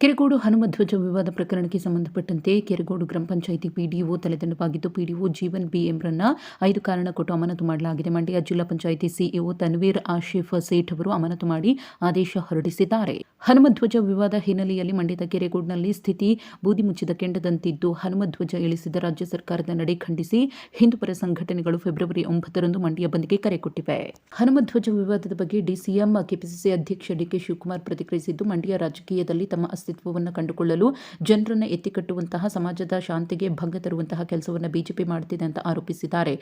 ಕೆರಗೋಡು ಹನುಮಧ್ವಜ ವಿವಾದ ಪ್ರಕರಣಕ್ಕೆ ಸಂಬಂಧಪಟ್ಟಂತೆ ಕೆರೆಗೋಡು ಗ್ರಾಮ ಪಂಚಾಯಿತಿ ಪಿಡಿಒ ತಲೆದಂಡವಾಗಿದ್ದು ಪಿಡಿಒ ಜೀವನ್ ಬಿಎಂರನ್ನ ಐದು ಕಾರಣ ಕೊಟ್ಟು ಅಮಾನತು ಮಾಡಲಾಗಿದೆ. ಮಂಡ್ಯ ಜಿಲ್ಲಾ ಪಂಚಾಯಿತಿ ಸಿಇಒ ತನ್ವೀರ್ ಆಶಿಫ್ ಸೇಠ್ ಅವರು ಅಮಾನತು ಮಾಡಿ ಆದೇಶ ಹೊರಡಿಸಿದ್ದಾರೆ. ಹನುಮಧ್ವಜ ವಿವಾದ ಹಿನ್ನೆಲೆಯಲ್ಲಿ ಮಂಡ್ಯದ ಕೆರೆಗೋಡ್ನಲ್ಲಿ ಸ್ಥಿತಿ ಬೂದಿ ಮುಚ್ಚಿದ ಕೆಂಡದಂತಿದ್ದು ಹನುಮಧ್ವಜ ಇಳಿಸಿದ ರಾಜ್ಯ ಸರ್ಕಾರದ ನಡೆ ಖಂಡಿಸಿ ಹಿಂದೂಪರ ಸಂಘಟನೆಗಳು ಫೆಬ್ರವರಿ ಒಂಬತ್ತರಂದು ಮಂಡ್ಯ ಬಂದ್ಗೆ ಕರೆ ಕೊಟ್ಟಿವೆ. ಹನುಮಧ್ವಜ ವಿವಾದದ ಬಗ್ಗೆ ಡಿಸಿಎಂ ಕೆಪಿಸಿಸಿ ಅಧ್ಯಕ್ಷ ಡಿಕೆ ಶಿವಕುಮಾರ್ ಪ್ರತಿಕ್ರಿಯಿಸಿದ್ದು, ಮಂಡ್ಯ ರಾಜಕೀಯದಲ್ಲಿ ತಮ್ಮ ಅಸ್ತಿತ್ವವನ್ನು ಕಂಡುಕೊಳ್ಳಲು ಜನರನ್ನು ಎತ್ತಿಕಟ್ಟುವಂತಹ ಸಮಾಜದ ಶಾಂತಿಗೆ ಭಂಗ ತರುವಂತಹ ಕೆಲಸವನ್ನು ಬಿಜೆಪಿ ಮಾಡುತ್ತಿದೆ ಅಂತ ಆರೋಪಿಸಿದ್ದಾರೆ.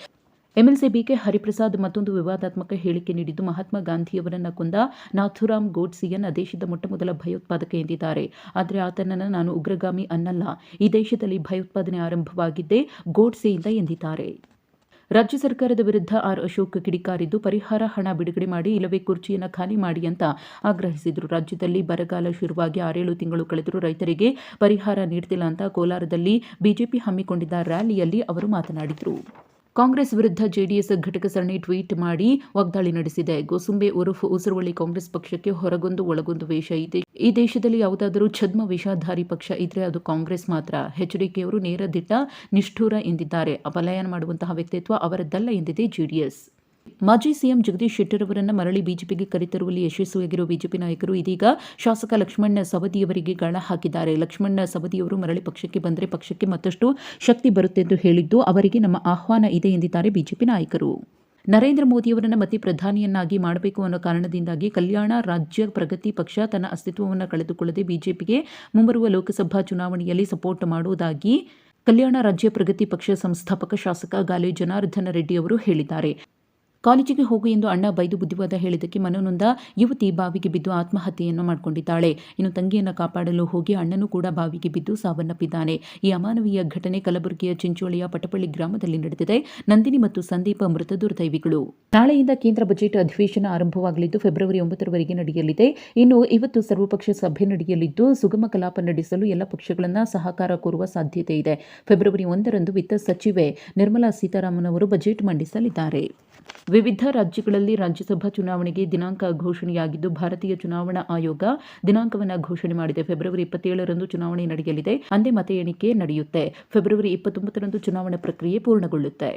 ಎಂಎಲ್ಸಿ ಬಿಕೆ ಹರಿಪ್ರಸಾದ್ ಮತ್ತೊಂದು ವಿವಾದಾತ್ಮಕ ಹೇಳಿಕೆ ನೀಡಿದ್ದು ಮಹಾತ್ಮ ಗಾಂಧಿಯವರನ್ನು ಕೊಂದ ನಾಥುರಾಮ್ ಗೋಡ್ಸಿಯನ್ನ ದೇಶದ ಮೊಟ್ಟಮೊದಲ ಭಯೋತ್ಪಾದಕ ಎಂದಿದ್ದಾರೆ. ಆದರೆ ಆತನನ್ನು ನಾನು ಉಗ್ರಗಾಮಿ ಅನ್ನಲ್ಲ. ಈ ದೇಶದಲ್ಲಿ ಭಯೋತ್ಪಾದನೆ ಆರಂಭವಾಗಿದ್ದೇ ಗೋಡ್ಸೆಯಿಂದ ಎಂದಿದ್ದಾರೆ. ರಾಜ್ಯ ಸರ್ಕಾರದ ವಿರುದ್ಧ ಆರ್ ಅಶೋಕ್ ಕಿಡಿಕಾರಿದ್ದು, ಪರಿಹಾರ ಹಣ ಬಿಡುಗಡೆ ಮಾಡಿ, ಇಲ್ಲವೇ ಕುರ್ಚಿಯನ್ನು ಖಾಲಿ ಮಾಡಿ ಅಂತ ಆಗ್ರಹಿಸಿದರು. ರಾಜ್ಯದಲ್ಲಿ ಬರಗಾಲ ಶುರುವಾಗಿ ಆರೇಳು ತಿಂಗಳು ಕಳೆದರೂ ರೈತರಿಗೆ ಪರಿಹಾರ ನೀಡುತ್ತಿಲ್ಲ ಅಂತ ಕೋಲಾರದಲ್ಲಿ ಬಿಜೆಪಿ ಹಮ್ಮಿಕೊಂಡಿದ್ದ ರ್ಯಾಲಿಯಲ್ಲಿ ಅವರು ಮಾತನಾಡಿದರು. ಕಾಂಗ್ರೆಸ್ ವಿರುದ್ಧ ಜೆಡಿಎಸ್ ಘಟಕ ಸರಣಿ ಟ್ವೀಟ್ ಮಾಡಿ ವಾಗ್ದಾಳಿ ನಡೆಸಿದೆ. ಗೋಸುಂಬೆ ಉರುಫ್ ಉಸಿರುವಳ್ಳಿ ಕಾಂಗ್ರೆಸ್ ಪಕ್ಷಕ್ಕೆ ಹೊರಗೊಂದು ಒಳಗೊಂದು ವೇಷ ಇದೆ. ಈ ದೇಶದಲ್ಲಿ ಯಾವುದಾದರೂ ಛದ್ಮ ವಿಷಾಧಾರಿ ಪಕ್ಷ ಇದ್ರೆ ಅದು ಕಾಂಗ್ರೆಸ್ ಮಾತ್ರ. ಎಚ್ಡಿಕೆಯವರು ನೇರ ದಿಟ್ಟ, ನಿಷ್ಠೂರ ಎಂದಿದ್ದಾರೆ. ಅಪಲಯನ ಮಾಡುವಂತಹ ವ್ಯಕ್ತಿತ್ವ ಅವರದ್ದಲ್ಲ ಎಂದಿದೆ ಜೆಡಿಎಸ್. ಮಾಜಿ ಸಿಎಂ ಜಗದೀಶ್ ಶೆಟ್ಟರ್ ಅವರನ್ನು ಮರಳಿ ಬಿಜೆಪಿಗೆ ಕರೆತರುವಲ್ಲಿ ಯಶಸ್ವಿಯಾಗಿರುವ ಬಿಜೆಪಿ ನಾಯಕರು ಇದೀಗ ಶಾಸಕ ಲಕ್ಷ್ಮಣ ಸವದಿಯವರಿಗೆ ಗಾಳ ಹಾಕಿದ್ದಾರೆ. ಲಕ್ಷ್ಮಣ ಸವದಿಯವರು ಮರಳಿ ಪಕ್ಷಕ್ಕೆ ಬಂದರೆ ಪಕ್ಷಕ್ಕೆ ಮತ್ತಷ್ಟು ಶಕ್ತಿ ಬರುತ್ತೆ ಎಂದು ಹೇಳಿದ್ದು ಅವರಿಗೆ ನಮ್ಮ ಆಹ್ವಾನ ಇದೆ ಎಂದಿದ್ದಾರೆ ಬಿಜೆಪಿ ನಾಯಕರು. ನರೇಂದ್ರ ಮೋದಿಯವರನ್ನು ಮತ್ತೆ ಪ್ರಧಾನಿಯನ್ನಾಗಿ ಮಾಡಬೇಕು ಅನ್ನೋ ಕಾರಣದಿಂದಾಗಿ ಕಲ್ಯಾಣ ರಾಜ್ಯ ಪ್ರಗತಿ ಪಕ್ಷ ತನ್ನ ಅಸ್ತಿತ್ವವನ್ನು ಕಳೆದುಕೊಳ್ಳದೆ ಬಿಜೆಪಿಗೆ ಮುಂಬರುವ ಲೋಕಸಭಾ ಚುನಾವಣೆಯಲ್ಲಿ ಸಪೋರ್ಟ್ ಮಾಡುವುದಾಗಿ ಕಲ್ಯಾಣ ರಾಜ್ಯ ಪ್ರಗತಿ ಪಕ್ಷ ಸಂಸ್ಥಾಪಕ ಶಾಸಕ ಗಾಲೆ ಜನಾರ್ದನ ರೆಡ್ಡಿ ಅವರು ಹೇಳಿದ್ದಾರೆ. ಕಾಲೇಜಿಗೆ ಹೋಗು ಎಂದು ಅಣ್ಣ ಬೈದು ಬುದ್ಧಿವಾದ ಹೇಳಿದ್ದಕ್ಕೆ ಮನನೊಂದ ಯುವತಿ ಬಾವಿಗೆ ಬಿದ್ದು ಆತ್ಮಹತ್ಯೆಯನ್ನು ಮಾಡಿಕೊಂಡಿದ್ದಾಳೆ. ಇನ್ನು ತಂಗಿಯನ್ನು ಕಾಪಾಡಲು ಹೋಗಿ ಅಣ್ಣನೂ ಕೂಡ ಬಾವಿಗೆ ಬಿದ್ದು ಸಾವನ್ನಪ್ಪಿದ್ದಾನೆ. ಈ ಅಮಾನವೀಯ ಘಟನೆ ಕಲಬುರಗಿಯ ಚಿಂಚೋಳಿಯ ಪಟಪಳ್ಳಿ ಗ್ರಾಮದಲ್ಲಿ ನಡೆದಿದೆ. ನಂದಿನಿ ಮತ್ತು ಸಂದೀಪ ಮೃತ ದುರ್ದೈವಿಗಳು. ನಾಳೆಯಿಂದ ಕೇಂದ್ರ ಬಜೆಟ್ ಅಧಿವೇಶನ ಆರಂಭವಾಗಲಿದ್ದು ಫೆಬ್ರವರಿ ಒಂಬತ್ತರವರೆಗೆ ನಡೆಯಲಿದೆ. ಇನ್ನು ಇವತ್ತು ಸರ್ವಪಕ್ಷ ಸಭೆ ನಡೆಯಲಿದ್ದು ಸುಗಮ ಕಲಾಪ ನಡೆಸಲು ಎಲ್ಲ ಪಕ್ಷಗಳನ್ನು ಸಹಕಾರ ಕೋರುವ ಸಾಧ್ಯತೆ ಇದೆ. ಫೆಬ್ರವರಿ ಒಂದರಂದು ವಿತ್ತ ಸಚಿವೆ ನಿರ್ಮಲಾ ಸೀತಾರಾಮನ್ ಅವರು ಬಜೆಟ್ ಮಂಡಿಸಲಿದ್ದಾರೆ. ವಿವಿಧ ರಾಜ್ಯಗಳಲ್ಲಿ ರಾಜ್ಯಸಭಾ ಚುನಾವಣೆಗೆ ದಿನಾಂಕ ಘೋಷಣೆಯಾಗಿದ್ದು, ಭಾರತೀಯ ಚುನಾವಣಾ ಆಯೋಗ ದಿನಾಂಕವನ್ನು ಘೋಷಣೆ ಮಾಡಿದೆ. ಫೆಬ್ರವರಿ ಇಪ್ಪತ್ತೇಳರಂದು ಚುನಾವಣೆ ನಡೆಯಲಿದೆ. ಅಂದೇ ಮತ ಎಣಿಕೆ ನಡೆಯುತ್ತೆ. ಫೆಬ್ರವರಿ ಇಪ್ಪತ್ತೊಂಬತ್ತರಂದು ಚುನಾವಣಾ ಪ್ರಕ್ರಿಯೆ ಪೂರ್ಣಗೊಳ್ಳುತ್ತೆ.